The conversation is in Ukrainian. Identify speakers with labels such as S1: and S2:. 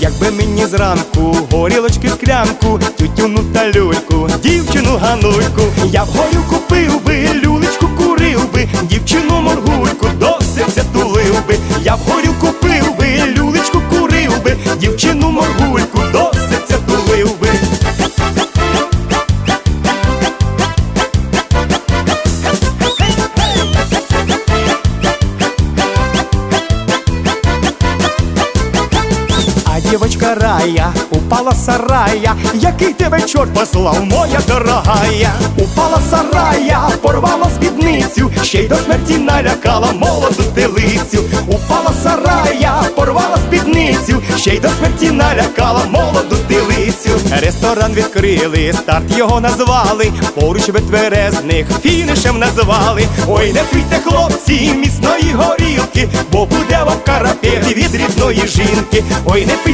S1: Якби мені зранку горілочки склянку, тютюну та люльку, дівчину ганульку, я б горю купив би, люлечку курив би, дівчину моргульку, до серця тулив би, я б горю купив би, люлечку курив би, дівчину моргульку, А девочка рая упала сарая Який тебе чорт послав, моя дорогая. Упала сарая, порвала спідницю Ще й до смерті налякала молоду телицю. Упала сарая, порвала спідницю Ще й до смерті налякала молоду телицю. Ресторан відкрили, старт його назвали Поруч витверезних фінішем назвали. Ой, не пийте, хлопці, міцної горілки Бо буде вам карапет від рідної жінки. Ой, не пийте